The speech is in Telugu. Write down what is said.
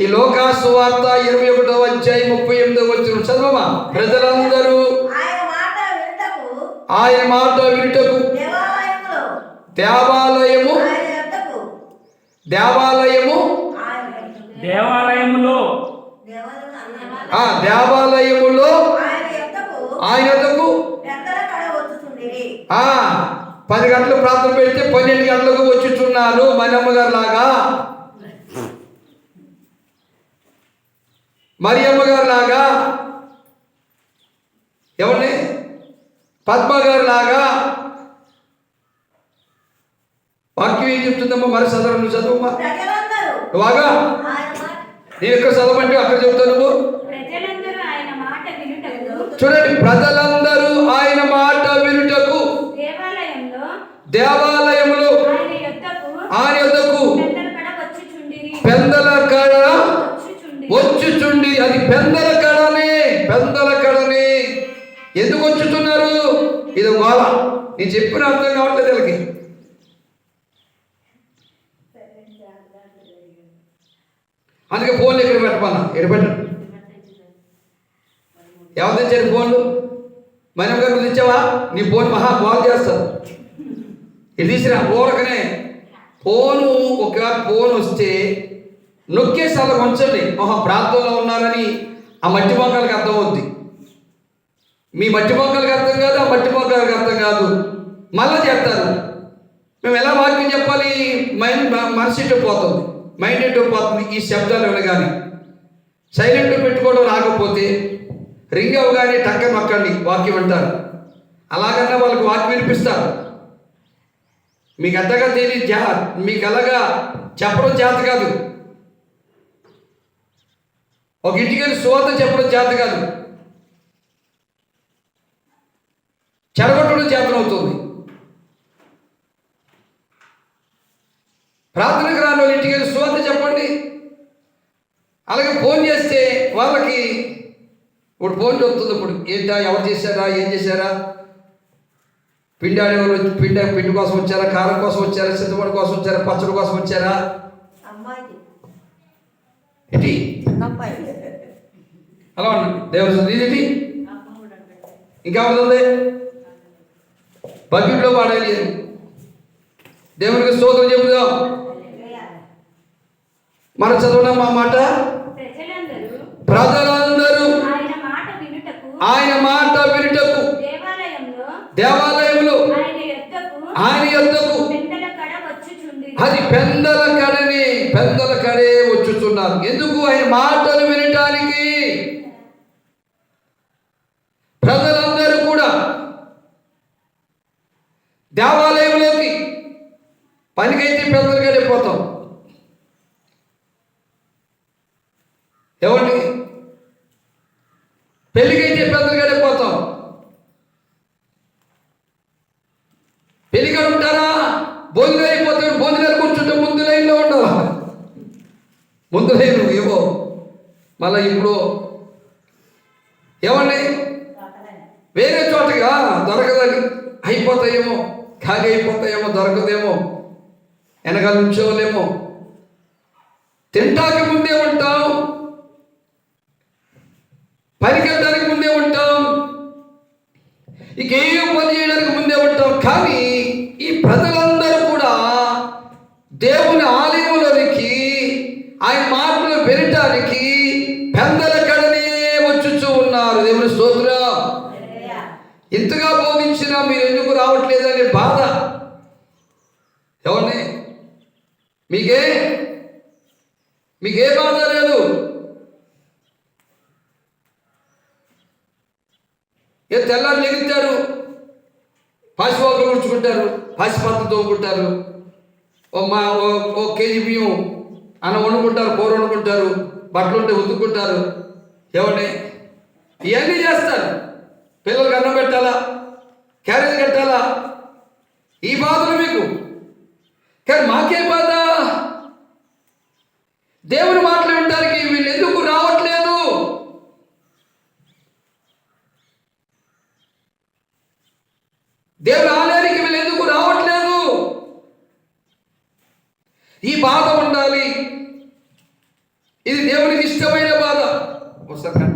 ఈ లోకాసు వార్త ఇరవై ఒకటో అధ్యాయం ముప్పై ఎనిమిదో వచ్చిన చదవమా? ప్రజలందరూ ఆయన మాట వింటకు వినుటకు దేవాలయము? దేవాలయము. దేవాలయములో. ఆ దేవాలయములో ఆయన ఆ పది గంటలు ప్రార్థన పెడితే పన్నెండు గంటలకు వచ్చుచున్నారు మనమ్మ గారు లాగా. మరియమ్మ గారు లాగా ఎవరిని? పద్మ గారు లాగా వాక్యం ఏం చెప్తుందమ్మా? మరి చదవ నువ్వు చదువమ్మా. మాట. నేను ఎక్కడ చదవమంటే అక్కడ చెప్తావు నువ్వు? చూడండి ప్రజలందరూ ఆయన మాట వినుటకు దేవాలయంలో ఆయన యొద్దకు పెందల వచ్చుచుండి అది పెందల కడనే పెందల కడనే. ఎందుకు వచ్చుతున్నారు? ఇది గోళ నేను చెప్పిన అర్థం కావట్లేదు వీళ్ళకి. అందుకే ఫోన్లు ఇక్కడ పెట్టమన్నా? ఇక్కడ పెట్టండి ఎవరు తెచ్చారు ఫోన్లు? మనం గారు తెచ్చావా? నీ ఫోన్ మహా బాగు చేస్తారు. ఇది తీసిరా ఊరకనే ఫోను ఒక ఫోన్ వస్తే నొక్కేసి అలా ఉంచండి మహా ప్రాంతంలో ఉన్నారని ఆ మట్టి మొక్కలకి అర్థమవుద్ది మీ మట్టి మొక్కలకు అర్థం కాదు ఆ మట్టి మొక్కలకి అర్థం కాదు. మళ్ళా చేస్తారు మేము ఎలా వాక్యం చెప్పాలి? మైండ్ మనసు ఇటు పోతుంది. మైండ్ ఇటు పోతుంది ఈ శబ్దాలు వినగానే. సైలెంట్ పెట్టుకోవడం రాకపోతే రింగ్ అవగానే టక్క మక్కండి వాక్యం అంటారు అలాగన్నా వాళ్ళకి వాక్యం వినిపిస్తారు. మీకు అంతగా తెలియ జా మీకు అలాగా చెప్పడం చేత కాదు. ఒక ఇంటికి వెళ్ళి సువాత చెప్పడం చేత కాదు. చెడగొట్టడం చేతనవుతుంది ప్రార్థనకు రాని వాళ్ళ ఇంటికి వెళ్ళి సువాత చెప్పండి. అలాగే ఫోన్ చేస్తే వాళ్ళకి ఇప్పుడు ఫోన్ చెప్తుంది ఇప్పుడు ఏంటా ఎవరు చేశారా ఏం చేశారా? పిండి ఆడేవాళ్ళు పిండి పిండి కోసం వచ్చారా కారం కోసం వచ్చారా చింతపండు కోసం వచ్చారా పచ్చడి కోసం వచ్చారా? ఏంటి? అలా ఉండండి. దేవుడు ఇదేంటి ఇంకా ఉంది. బకెట్లో పాడాలి. దేవునికి స్తోత్రం చెబుదాం మన చదవడం మా మాట? ప్రజలందరూ ఆయన మాట వినుటకు దేవాలయంలో ఆయన వచ్చుచుండిరి. అది పెందల కడని పెందల కడే వచ్చుతున్నారు ఎందుకు ఆయన మాటలు వినటానికి ప్రజలందరూ కూడా దేవాలయంలోకి పనికైతే పిల్లలుగా వెళ్ళిపోతాం పోతాం పెళ్ళికైతే పెద్దల కడే పోతాం. పెళ్ళిగా ఉంటారా? భోజనం అయిపోతే భోజనాలు కూర్చుంటే ముందు లైన్లో ఉండాలా ముందు లైన్ ఏవో మళ్ళీ ఇప్పుడు ఏమండి వేరే చోటగా దొరకదని. అయిపోతాయేమో ఖాళీ అయిపోతాయేమో దొరకదేమో. వెనకాల నుంచోలేమో. తింటాకి ముందే ఉంటాం. వెళ్ళడానికి ముందే ఉంటాం. ఇక ఏం పని చేయడానికి ముందే ఉంటాం. కానీ ఈ ప్రజలందరూ కూడా దేవుని ఆలయంలోనికి ఆయన మాటలు వినటానికి పెద్దల కడనే వచ్చుచూ ఉన్నారు. దేవుని స్తోత్రం. ఇంతగా బోధించినా మీరు ఎందుకు రావట్లేదనే బాధ ఎవరిని మీకే మీకే బాధ లేదు. ఏ తెల్లారు లెగుతారు పసిపోకలు ఉంచుకుంటారు పసిపత్త తోముకుంటారు. ఓ మా ఓ కేజీ బియ్యం అన్న వండుకుంటారు కూర వండుకుంటారు బట్టలు ఉంటే ఉతుక్కుంటారు. ఎవరిని ఇవన్నీ చేస్తారు. పిల్లలకు అన్నం పెట్టాలా? క్యారేజ్ కట్టాలా? ఈ బాధలు మీకు. కానీ మాకే బాధ దేవుని మాటలు వినడానికి వీళ్ళు ఎందుకు రావట్లేదు? దేవుని ఆలయానికి వీళ్ళు ఎందుకు రావట్లేదు? ఈ బాధ ఉండాలి. ఇది దేవునికి ఇష్టమైన బాధ. ఒకసారి